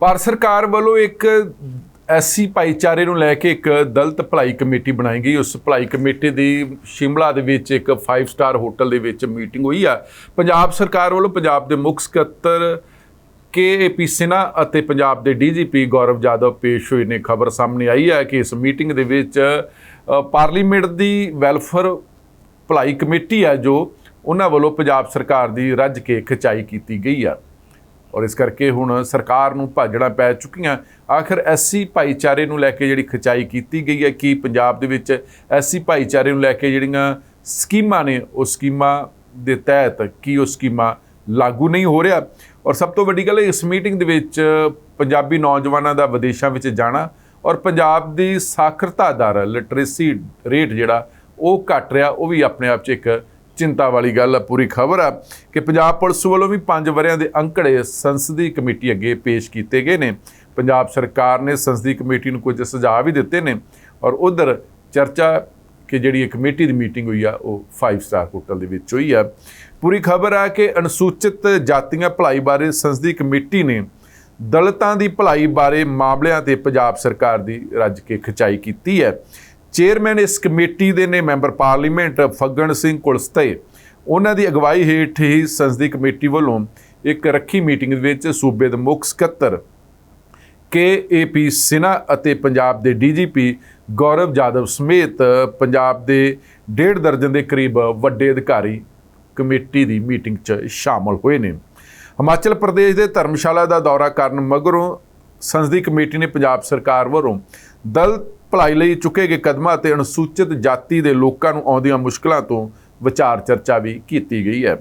ਭਾਰਤ ਸਰਕਾਰ ਵੱਲੋਂ ਇੱਕ ਐਸਸੀ ਭਾਈਚਾਰੇ ਨੂੰ ਲੈ ਕੇ ਇੱਕ ਦਲਤ ਭਲਾਈ ਕਮੇਟੀ ਬਣਾਈ ਗਈ। ਉਸ ਭਲਾਈ ਕਮੇਟੀ ਦੀ ਸ਼ਿਮਲਾ ਦੇ ਵਿੱਚ ਇੱਕ 5 ਸਟਾਰ ਹੋਟਲ ਦੇ ਵਿੱਚ ਮੀਟਿੰਗ ਹੋਈ ਆ। ਪੰਜਾਬ ਸਰਕਾਰ ਵੱਲੋਂ ਪੰਜਾਬ ਦੇ ਮੁੱਖ ਸਕੱਤਰ ਕੇਏਪੀ ਸਿਨਾ ਅਤੇ ਪੰਜਾਬ ਦੇ ਡੀਜੀਪੀ ਗੌਰਵ ਜਾਦਵ ਪੇਸ਼ ਹੋਏ ਨੇ। ਖਬਰ ਸਾਹਮਣੇ ਆਈ ਹੈ ਕਿ ਇਸ ਮੀਟਿੰਗ ਦੇ ਵਿੱਚ ਪਾਰਲੀਮੈਂਟ ਦੀ ਵੈਲਫੇਅਰ ਭਲਾਈ ਕਮੇਟੀ ਹੈ ਜੋ ਉਹਨਾਂ ਵੱਲੋਂ ਪੰਜਾਬ ਸਰਕਾਰ ਦੀ ਰੱਜ ਕੇ ਖਿਚਾਈ ਕੀਤੀ ਗਈ ਆ। ਔਰ ਇਸ ਕਰਕੇ ਹੁਣ ਸਰਕਾਰ ਨੂੰ ਭਾਜੜਾ ਪੈ ਚੁੱਕੀਆਂ। ਆਖਰ ਐਸਸੀ ਭਾਈਚਾਰੇ ਨੂੰ ਲੈ ਕੇ ਜਿਹੜੀ ਖਿਚਾਈ ਕੀਤੀ ਗਈ ਹੈ, ਕਿ ਪੰਜਾਬ ਦੇ ਵਿੱਚ ਐਸਸੀ ਭਾਈਚਾਰੇ ਨੂੰ ਲੈ ਕੇ ਜਿਹੜੀਆਂ ਸਕੀਮਾਂ ਨੇ, ਉਹ ਸਕੀਮਾਂ ਦੇ ਤਹਿਤ ਕੀ ਉਹ ਸਕੀਮਾਂ ਲਾਗੂ ਨਹੀਂ ਹੋ ਰਿਹਾ। ਔਰ ਸਭ ਤੋਂ ਵੱਡੀ ਗੱਲ ਇਸ ਮੀਟਿੰਗ ਦੇ ਵਿੱਚ ਪੰਜਾਬੀ ਨੌਜਵਾਨਾਂ ਦਾ ਵਿਦੇਸ਼ਾਂ ਵਿੱਚ ਜਾਣਾ ਔਰ ਪੰਜਾਬ ਦੀ ਸਾਖਰਤਾ ਦਰ, ਲਿਟਰੇਸੀ ਰੇਟ ਜਿਹੜਾ, ਉਹ ਘਟ ਰਿਹਾ, ਉਹ ਵੀ ਆਪਣੇ ਆਪ 'ਚ ਇੱਕ ਚਿੰਤਾ ਵਾਲੀ ਗੱਲ ਆ, ਪੂਰੀ ਖਬਰ ਆ ਕਿ ਪੰਜਾਬ ਪੁਲਿਸ ਵੱਲੋਂ ਵੀ 5 ਵਰਿਆਂ ਦੇ ਅੰਕੜੇ ਸੰਸਦੀ ਕਮੇਟੀ ਅੱਗੇ ਪੇਸ਼ ਕੀਤੇ ਗਏ ਨੇ। ਪੰਜਾਬ ਸਰਕਾਰ ਨੇ ਸੰਸਦੀ ਕਮੇਟੀ ਨੂੰ ਕੁਝ ਸੁਝਾਅ ਵੀ ਦਿੱਤੇ ਨੇ ਔਰ ਉਧਰ ਚਰਚਾ ਕਿ ਜਿਹੜੀ ਇਹ ਕਮੇਟੀ ਦੀ ਮੀਟਿੰਗ ਹੋਈ ਆ, ਉਹ 5 ਸਟਾਰ ਹੋਟਲ ਦੇ ਵਿੱਚ ਹੋਈ ਆ। ਪੂਰੀ ਖਬਰ ਆ ਕਿ ਅਨੁਸੂਚਿਤ ਜਾਤੀਆਂ ਭਲਾਈ ਬਾਰੇ ਸੰਸਦੀ ਕਮੇਟੀ ਨੇ ਦਲਿਤਾਂ ਦੀ ਭਲਾਈ ਬਾਰੇ ਮਾਮਲਿਆਂ ਤੇ ਪੰਜਾਬ ਸਰਕਾਰ ਦੀ ਰੱਜ ਕੇ ਖਿਚਾਈ ਕੀਤੀ ਹੈ। ਚੇਅਰਮੈਨ ਇਸ ਕਮੇਟੀ ਦੇ ਨੇ ਮੈਂਬਰ ਪਾਰਲੀਮੈਂਟ ਫੱਗਣ ਸਿੰਘ ਕੁਲਸਤੇ ਉਹਨਾਂ ਦੀ ਅਗਵਾਈ ਹੇਠ ਹੀ ਸੰਸਦੀ ਕਮੇਟੀ ਵੱਲੋਂ ਇੱਕ ਰੱਖੀ ਮੀਟਿੰਗ ਵਿੱਚ ਸੂਬੇ ਦੇ ਮੁੱਖ ਸਕੱਤਰ ਕੇ ਕੇਏਪੀ ਸਿਨਾ ਅਤੇ ਪੰਜਾਬ ਦੇ ਡੀਜੀਪੀ ਗੌਰਵ ਜਾਦਵ ਸਮੇਤ ਪੰਜਾਬ ਦੇ ਡੇਢ ਦਰਜਨ ਦੇ ਕਰੀਬ ਵੱਡੇ ਅਧਿਕਾਰੀ ਕਮੇਟੀ ਦੀ ਮੀਟਿੰਗ 'ਚ ਸ਼ਾਮਲ ਹੋਏ ਨੇ। ਹਿਮਾਚਲ ਪ੍ਰਦੇਸ਼ ਦੇ ਧਰਮਸ਼ਾਲਾ ਦਾ ਦੌਰਾ ਕਰਨ ਮਗਰੋਂ ਸੰਸਦੀ ਕਮੇਟੀ ਨੇ ਪੰਜਾਬ ਸਰਕਾਰ ਵੱਲੋਂ ਦਲ ਭਲਾਈ ਲਈ ਚੁੱਕੇ ਗਏ ਕਦਮਾਂ ਅਤੇ ਅਨੁਸੂਚਿਤ ਜਾਤੀ ਦੇ ਲੋਕਾਂ ਨੂੰ ਆਉਂਦੀਆਂ ਮੁਸ਼ਕਲਾਂ ਤੋਂ ਵਿਚਾਰ ਚਰਚਾ ਵੀ ਕੀਤੀ ਗਈ ਹੈ।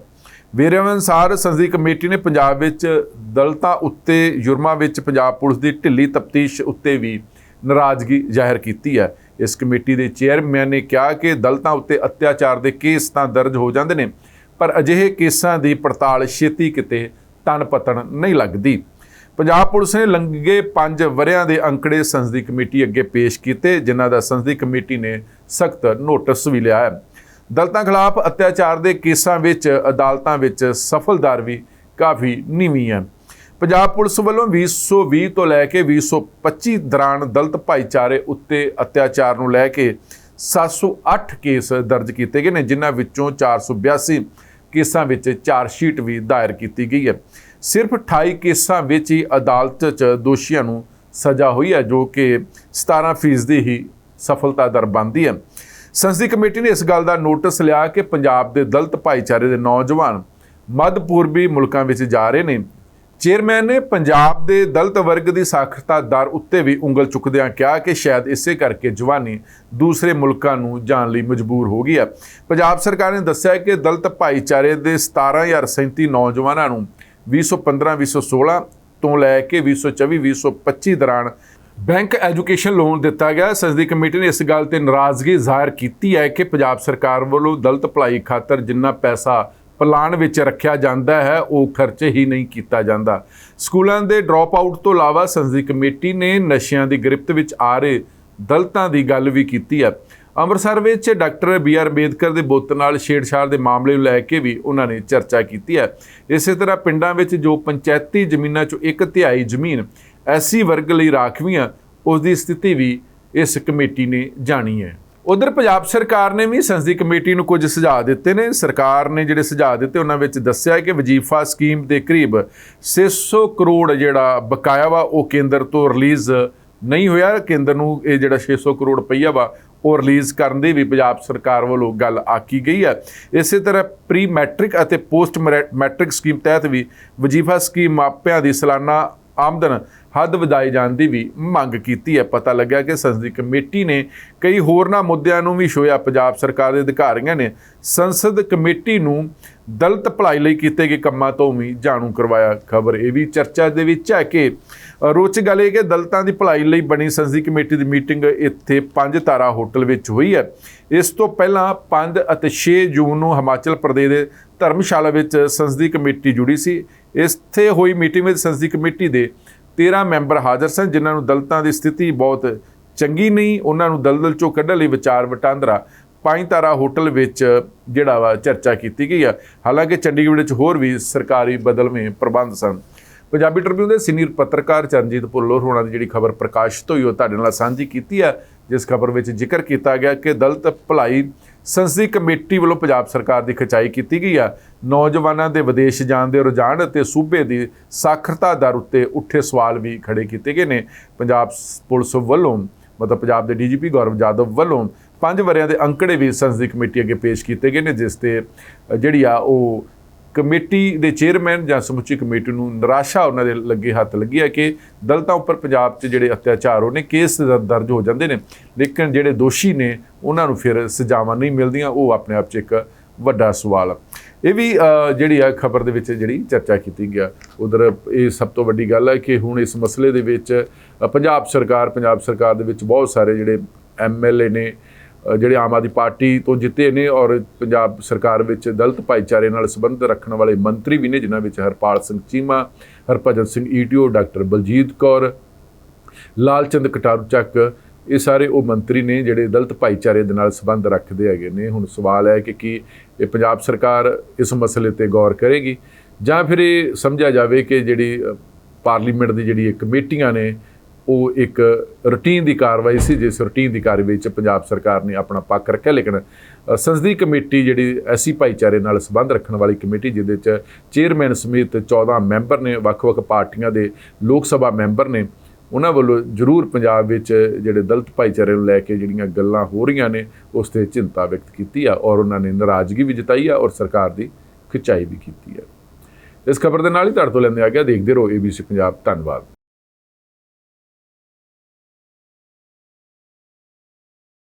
ਵੇਰਵਿਆਂ ਅਨੁਸਾਰ ਸੰਸਦੀ ਕਮੇਟੀ ਨੇ ਪੰਜਾਬ ਵਿੱਚ ਦਲਤਾਂ ਉੱਤੇ ਜੁਰਮਾਂ ਵਿੱਚ ਪੰਜਾਬ ਪੁਲਿਸ ਦੀ ਢਿੱਲੀ ਤਫਤੀਸ਼ ਉੱਤੇ ਵੀ ਨਾਰਾਜ਼ਗੀ ਜ਼ਾਹਿਰ ਕੀਤੀ ਹੈ। ਇਸ ਕਮੇਟੀ ਦੇ ਚੇਅਰਮੈਨ ਨੇ ਕਿਹਾ ਕਿ ਦਲਤਾਂ ਉੱਤੇ ਅਤਿਆਚਾਰ ਦੇ ਕੇਸ ਤਾਂ ਦਰਜ ਹੋ ਜਾਂਦੇ ਨੇ, ਪਰ ਅਜਿਹੇ ਕੇਸਾਂ ਦੀ ਪੜਤਾਲ ਛੇਤੀ ਕਿਤੇ ਤਨ ਪਤਨ ਨਹੀਂ ਲੱਗਦੀ। ਪੰਜਾਬ ਪੁਲਿਸ ਨੇ ਲੰਘੇ 5 ਵਰਿਆਂ ਦੇ ਅੰਕੜੇ ਸੰਸਦੀ ਕਮੇਟੀ ਅੱਗੇ ਪੇਸ਼ ਕੀਤੇ, ਜਿਨ੍ਹਾਂ ਦਾ ਸੰਸਦੀ ਕਮੇਟੀ ਨੇ ਸਖਤ ਨੋਟਿਸ ਵੀ ਲਿਆ ਹੈ। ਦਲਤਾਂ ਖਿਲਾਫ ਅਤਿਆਚਾਰ ਦੇ ਕੇਸਾਂ ਵਿੱਚ, ਅਦਾਲਤਾਂ ਵਿੱਚ ਸਫਲਦਾਰ ਵੀ ਕਾਫੀ ਨੀਵੀਂ ਹੈ। ਪੰਜਾਬ ਪੁਲਿਸ ਵੱਲੋਂ 2020 ਤੋਂ ਲੈ ਕੇ 2025 ਦੌਰਾਨ ਦਲਤ ਭਾਈਚਾਰੇ ਉੱਤੇ ਅਤਿਆਚਾਰ ਨੂੰ ਲੈ ਕੇ 708 ਕੇਸ ਦਰਜ ਕੀਤੇ ਗਏ ਨੇ, ਜਿਨ੍ਹਾਂ ਵਿੱਚੋਂ 482 ਕੇਸਾਂ ਵਿੱਚ ਚਾਰਜ ਸ਼ੀਟ ਵੀ ਦਾਇਰ ਕੀਤੀ ਗਈ ਹੈ। ਸਿਰਫ 28 ਕੇਸਾਂ ਵਿੱਚ ਹੀ ਅਦਾਲਤ 'ਚ ਦੋਸ਼ੀਆਂ ਨੂੰ ਸਜ਼ਾ ਹੋਈ ਹੈ, ਜੋ ਕਿ 17% ਦੀ ਹੀ ਸਫਲਤਾ ਦਰ ਬਣਦੀ ਹੈ। ਸੰਸਦੀ ਕਮੇਟੀ ਨੇ ਇਸ ਗੱਲ ਦਾ ਨੋਟਿਸ ਲਿਆ ਕਿ ਪੰਜਾਬ ਦੇ ਦਲਤ ਭਾਈਚਾਰੇ ਦੇ ਨੌਜਵਾਨ ਮੱਧ ਪੂਰਬੀ ਮੁਲਕਾਂ ਵਿੱਚ ਜਾ ਰਹੇ ਨੇ। ਚੇਅਰਮੈਨ ਨੇ ਪੰਜਾਬ ਦੇ ਦਲਤ ਵਰਗ ਦੀ ਸਾਖਰਤਾ ਦਰ ਉੱਤੇ ਵੀ ਉਂਗਲ ਚੁੱਕਦਿਆਂ ਕਿਹਾ ਕਿ ਸ਼ਾਇਦ ਇਸੇ ਕਰਕੇ ਜਵਾਨੀ ਦੂਸਰੇ ਮੁਲਕਾਂ ਨੂੰ ਜਾਣ ਲਈ ਮਜਬੂਰ ਹੋ ਗਈ ਹੈ। ਪੰਜਾਬ ਸਰਕਾਰ ਨੇ ਦੱਸਿਆ ਕਿ ਦਲਤ ਭਾਈਚਾਰੇ ਦੇ 17037 ਨੌਜਵਾਨਾਂ ਨੂੰ 2015-2016 ਤੋਂ ਲੈ ਕੇ 2024-2025 ਦੌਰਾਨ ਬੈਂਕ ਐਜੂਕੇਸ਼ਨ ਲੋਨ ਦਿੱਤਾ ਗਿਆ। ਸੰਸਦੀ ਕਮੇਟੀ ਨੇ ਇਸ ਗੱਲ ਤੇ ਨਾਰਾਜ਼ਗੀ ਜ਼ਾਹਿਰ ਕੀਤੀ ਹੈ ਕਿ ਪੰਜਾਬ ਸਰਕਾਰ ਵੱਲੋਂ ਦਲਤ ਭਲਾਈ ਖਾਤਰ ਜਿੰਨਾ ਪੈਸਾ ਪਲਾਨ ਵਿੱਚ ਰੱਖਿਆ ਜਾਂਦਾ ਹੈ, ਉਹ ਖਰਚ ਹੀ ਨਹੀਂ ਕੀਤਾ ਜਾਂਦਾ। ਸਕੂਲਾਂ ਦੇ ਡ੍ਰੌਪ ਆਊਟ ਤੋਂ ਇਲਾਵਾ ਸੰਸਦੀ ਕਮੇਟੀ ਨੇ ਨਸ਼ਿਆਂ ਦੀ ਗ੍ਰਿਫਤ ਵਿੱਚ ਆ ਰਹੇ ਦਲਤਾਂ ਦੀ ਗੱਲ ਵੀ ਕੀਤੀ ਹੈ। ਅੰਮ੍ਰਿਤਸਰ ਵਿੱਚ ਡਾਕਟਰ ਬੀ ਆਰ ਅੰਬੇਦਕਰ ਦੇ ਬੁੱਤ ਨਾਲ ਛੇੜਛਾੜ ਦੇ ਮਾਮਲੇ ਨੂੰ ਲੈ ਕੇ ਵੀ ਉਹਨਾਂ ਨੇ ਚਰਚਾ ਕੀਤੀ ਹੈ। ਇਸੇ ਤਰ੍ਹਾਂ ਪਿੰਡਾਂ ਵਿੱਚ ਜੋ ਪੰਚਾਇਤੀ ਜ਼ਮੀਨਾਂ ਚੋਂ ਇੱਕ ਤਿਹਾਈ ਜ਼ਮੀਨ ਐਸੀ ਵਰਗ ਲਈ ਰਾਖਵੀਆਂ, ਉਸ ਦੀ ਸਥਿਤੀ ਵੀ ਇਸ ਕਮੇਟੀ ਨੇ ਜਾਣੀ ਹੈ। ਉਧਰ ਪੰਜਾਬ ਸਰਕਾਰ ਨੇ ਵੀ ਸੰਸਦੀ ਕਮੇਟੀ ਨੂੰ ਕੁਝ ਸੁਝਾਅ ਦਿੱਤੇ ਨੇ। ਸਰਕਾਰ ਨੇ ਜਿਹੜੇ ਸੁਝਾਅ ਦਿੱਤੇ, ਉਹਨਾਂ ਵਿੱਚ ਦੱਸਿਆ ਕਿ ਵਜੀਫਾ ਸਕੀਮ ਦੇ ਕਰੀਬ 600 ਕਰੋੜ ਜਿਹੜਾ ਬਕਾਇਆ ਵਾ, ਉਹ ਕੇਂਦਰ ਤੋਂ ਰਿਲੀਜ਼ ਨਹੀਂ ਹੋਇਆ। ਕੇਂਦਰ ਨੂੰ ਇਹ ਜਿਹੜਾ 600 ਕਰੋੜ ਰੁਪਈਆ ਵਾ ਉਹ ਰਿਲੀਜ਼ ਕਰਨ ਦੀ ਵੀ ਪੰਜਾਬ ਸਰਕਾਰ ਵੱਲੋਂ ਗੱਲ ਆਕੀ ਗਈ ਹੈ। ਇਸੇ ਤਰ੍ਹਾਂ ਪ੍ਰੀ ਮੈਟ੍ਰਿਕ ਅਤੇ ਪੋਸਟ ਮੈਟ੍ਰਿਕ ਸਕੀਮ ਤਹਿਤ ਵੀ ਵਜੀਫਾ ਸਕੀਮ ਮਾਪਿਆਂ ਦੀ ਸਾਲਾਨਾ ਆਮਦਨ ਹੱਦ ਵਧਾਏ ਜਾਣ ਦੀ ਵੀ ਮੰਗ ਕੀਤੀ ਹੈ। ਪਤਾ ਲੱਗਿਆ ਕਿ ਸੰਸਦੀ ਕਮੇਟੀ ਨੇ ਕਈ ਹੋਰਨਾਂ ਮੁੱਦਿਆਂ ਨੂੰ ਵੀ ਛੋਇਆ ਪੰਜਾਬ ਸਰਕਾਰ ਦੇ ਅਧਿਕਾਰੀਆਂ ਨੇ ਸੰਸਦ ਕਮੇਟੀ ਨੂੰ ਦਲਿਤ ਭਲਾਈ ਲਈ ਕੀਤੇ ਗਏ ਕੰਮਾਂ ਤੋਂ ਵੀ ਜਾਣੂ ਕਰਵਾਇਆ। ਖਬਰ ਇਹ ਵੀ ਚਰਚਾ ਦੇ ਵਿੱਚ ਹੈ ਕਿ ਰੋਚ ਗੱਲ ਇਹ ਕਿ ਦਲਤਾਂ ਦੀ ਭਲਾਈ ਲਈ ਬਣੀ ਸੰਸਦੀ ਕਮੇਟੀ ਦੀ ਮੀਟਿੰਗ ਇੱਥੇ ਪੰਜ ਤਾਰਾ ਹੋਟਲ ਵਿੱਚ ਹੋਈ ਹੈ। ਇਸ ਤੋਂ ਪਹਿਲਾਂ 5 ਅਤੇ 6 ਜੂਨ ਨੂੰ ਹਿਮਾਚਲ ਪ੍ਰਦੇਸ਼ ਦੇ ਧਰਮਸ਼ਾਲਾ ਵਿੱਚ ਸੰਸਦੀ ਕਮੇਟੀ ਜੁੜੀ ਸੀ। ਇੱਥੇ ਹੋਈ ਮੀਟਿੰਗ ਵਿੱਚ ਸੰਸਦੀ ਕਮੇਟੀ ਦੇ 13 ਮੈਂਬਰ ਹਾਜ਼ਰ ਸਨ, ਜਿਨ੍ਹਾਂ ਨੂੰ ਦਲਤਾਂ ਦੀ ਸਥਿਤੀ ਬਹੁਤ ਚੰਗੀ ਨਹੀਂ, ਉਹਨਾਂ ਨੂੰ ਦਲਦਲ ਚੋਂ ਕੱਢਣ ਲਈ ਵਿਚਾਰ ਵਟਾਂਦਰਾ ਪੰਜ ਤਾਰਾ ਹੋਟਲ ਵਿੱਚ ਜਿਹੜਾ ਵਾ ਚਰਚਾ ਕੀਤੀ ਗਈ ਆ। ਹਾਲਾਂਕਿ ਚੰਡੀਗੜ੍ਹ ਵਿੱਚ ਹੋਰ ਵੀ ਸਰਕਾਰੀ ਬਦਲਵੇਂ ਪ੍ਰਬੰਧ ਸਨ। ਪੰਜਾਬੀ ਟ੍ਰਿਬਿਊਨ ਦੇ ਸੀਨੀਅਰ ਪੱਤਰਕਾਰ ਚਰਨਜੀਤ ਭੁੱਲਰ ਹੋਣਾ ਦੀ ਜਿਹੜੀ ਖਬਰ ਪ੍ਰਕਾਸ਼ਿਤ ਹੋਈ, ਉਹ ਤੁਹਾਡੇ ਨਾਲ ਸਾਂਝੀ ਕੀਤੀ ਆ, ਜਿਸ ਖਬਰ ਵਿੱਚ ਜ਼ਿਕਰ ਕੀਤਾ ਗਿਆ ਕਿ ਦਲਤ ਭਲਾਈ ਸੰਸਦੀ ਕਮੇਟੀ ਵੱਲੋਂ ਪੰਜਾਬ ਸਰਕਾਰ ਦੀ ਖਿਚਾਈ ਕੀਤੀ ਗਈ ਆ। ਨੌਜਵਾਨਾਂ ਦੇ ਵਿਦੇਸ਼ ਜਾਣ ਦੇ ਰੁਝਾਨ ਅਤੇ ਸੂਬੇ ਦੀ ਸਾਖਰਤਾ ਦਰ ਉੱਤੇ ਉੱਠੇ ਸਵਾਲ ਵੀ ਖੜੇ ਕੀਤੇ ਗਏ ਨੇ। ਪੰਜਾਬ ਪੁਲਿਸ ਵੱਲੋਂ, ਮਤਲਬ ਪੰਜਾਬ ਦੇ ਡੀਜੀਪੀ ਗੌਰਵ ਜਾਦਵ ਵੱਲੋਂ ਪੰਜ ਵਰਿਆਂ ਦੇ ਅੰਕੜੇ ਵੀ ਸੰਸਦੀ ਕਮੇਟੀ ਅੱਗੇ ਪੇਸ਼ ਕੀਤੇ ਗਏ ਨੇ, ਜਿਸ ਤੇ ਜਿਹੜੀ ਆ ਉਹ ਕਮੇਟੀ ਦੇ ਚੇਅਰਮੈਨ ਜਾਂ ਸਮੁੱਚੀ ਕਮੇਟੀ ਨੂੰ ਨਿਰਾਸ਼ਾ ਉਹਨਾਂ ਦੇ ਲੱਗੇ ਹੱਥ ਲੱਗੀ ਹੈ ਕਿ ਦਲਤਾਂ ਉੱਪਰ ਪੰਜਾਬ 'ਚ ਜਿਹੜੇ ਅਤਿਆਚਾਰ ਹੋਣੇ ਕੇਸ ਦ- ਦਰਜ ਹੋ ਜਾਂਦੇ ਨੇ। ਲੇਕਿਨ ਜਿਹੜੇ ਦੋਸ਼ੀ ਨੇ, ਉਹਨਾਂ ਨੂੰ ਫਿਰ ਸਜ਼ਾਵਾਂ ਨਹੀਂ ਮਿਲਦੀਆਂ। ਉਹ ਆਪਣੇ ਆਪ 'ਚ ਇੱਕ ਵੱਡਾ ਸਵਾਲ ਇਹ ਵੀ ਜਿਹੜੀ ਆ ਖਬਰ ਦੇ ਵਿੱਚ ਜਿਹੜੀ ਚਰਚਾ ਕੀਤੀ ਗਿਆ, ਉਧਰ ਇਹ ਸਭ ਤੋਂ ਵੱਡੀ ਗੱਲ ਹੈ ਕਿ ਹੁਣ ਇਸ ਮਸਲੇ ਦੇ ਵਿੱਚ ਪੰਜਾਬ ਸਰਕਾਰ ਪੰਜਾਬ ਸਰਕਾਰ ਦੇ ਵਿੱਚ ਬਹੁਤ ਸਾਰੇ ਜਿਹੜੇ ਐਮਐਲਏ ਨੇ ਜਿਹੜੇ ਆਮ ਆਦਮੀ ਪਾਰਟੀ ਤੋਂ ਜਿੱਤੇ ਨੇ ਔਰ ਪੰਜਾਬ ਸਰਕਾਰ ਵਿੱਚ ਦਲਿਤ ਭਾਈਚਾਰੇ ਨਾਲ ਸੰਬੰਧ ਰੱਖਣ ਵਾਲੇ ਮੰਤਰੀ ਵੀ ਨੇ, ਜਿਨ੍ਹਾਂ ਵਿੱਚ Harpal Singh Cheema, Harbhajan Singh ETO, doctor Baljit Kaur, Lalchand Kataruchak, ਇਹ ਸਾਰੇ ਉਹ ਮੰਤਰੀ ਨੇ ਜਿਹੜੇ ਦਲਿਤ ਭਾਈਚਾਰੇ ਦੇ ਨਾਲ ਸੰਬੰਧ ਰੱਖਦੇ ਹੈਗੇ ਨੇ। ਹੁਣ ਸਵਾਲ ਹੈ ਕਿ ਕੀ ਇਹ ਪੰਜਾਬ ਸਰਕਾਰ ਇਸ ਮਸਲੇ ਤੇ ਗੌਰ ਕਰੇਗੀ ਜਾਂ ਫਿਰ ਇਹ ਸਮਝਿਆ ਜਾਵੇ ਕਿ ਜਿਹੜੀ ਪਾਰਲੀਮੈਂਟ ਦੀ ਜਿਹੜੀ ਇਹ ਕਮੇਟੀਆਂ ਨੇ ਉਹ ਇੱਕ ਰੁਟੀਨ ਦੀ ਕਾਰਵਾਈ ਸੀ, ਜਿਸ ਰੁਟੀਨ ਦੀ ਕਾਰਵਾਈ 'ਚ ਪੰਜਾਬ ਸਰਕਾਰ ਨੇ ਆਪਣਾ ਪੱਖ ਰੱਖਿਆ। ਲੇਕਿਨ ਸੰਸਦੀ ਕਮੇਟੀ ਜਿਹੜੀ ਐਸੀ ਭਾਈਚਾਰੇ ਨਾਲ ਸੰਬੰਧ ਰੱਖਣ ਵਾਲੀ ਕਮੇਟੀ, ਜਿਹਦੇ ਚ ਚੇਅਰਮੈਨ ਸਮੇਤ 14 ਮੈਂਬਰ ਨੇ, ਵੱਖ-ਵੱਖ ਪਾਰਟੀਆਂ ਦੇ ਲੋਕ ਸਭਾ ਮੈਂਬਰ ਨੇ, ਉਹਨਾਂ ਵੱਲੋਂ ਜ਼ਰੂਰ ਪੰਜਾਬ ਵਿੱਚ ਜਿਹੜੇ ਦਲਿਤ ਭਾਈਚਾਰੇ ਨੂੰ ਲੈ ਕੇ ਜਿਹੜੀਆਂ ਗੱਲਾਂ ਹੋ ਰਹੀਆਂ ਨੇ, ਉਸ ਤੇ ਚਿੰਤਾ ਵਿਅਕਤ ਕੀਤੀ ਆ ਔਰ ਉਹਨਾਂ ਨੇ ਨਾਰਾਜ਼ਗੀ ਵੀ ਜਤਾਈ ਆ ਔਰ ਸਰਕਾਰ ਦੀ ਖਿਚਾਈ ਵੀ ਕੀਤੀ ਹੈ ਇਸ ਖਬਰ ਦੇ ਨਾਲ ਹੀ ਤੁਹਾਡੇ ਤੋਂ ਲੈਂਦੇ ਆ ਗਿਆ, ਦੇਖਦੇ ਰਹੋ ABC ਪੰਜਾਬ। ਧੰਨਵਾਦ।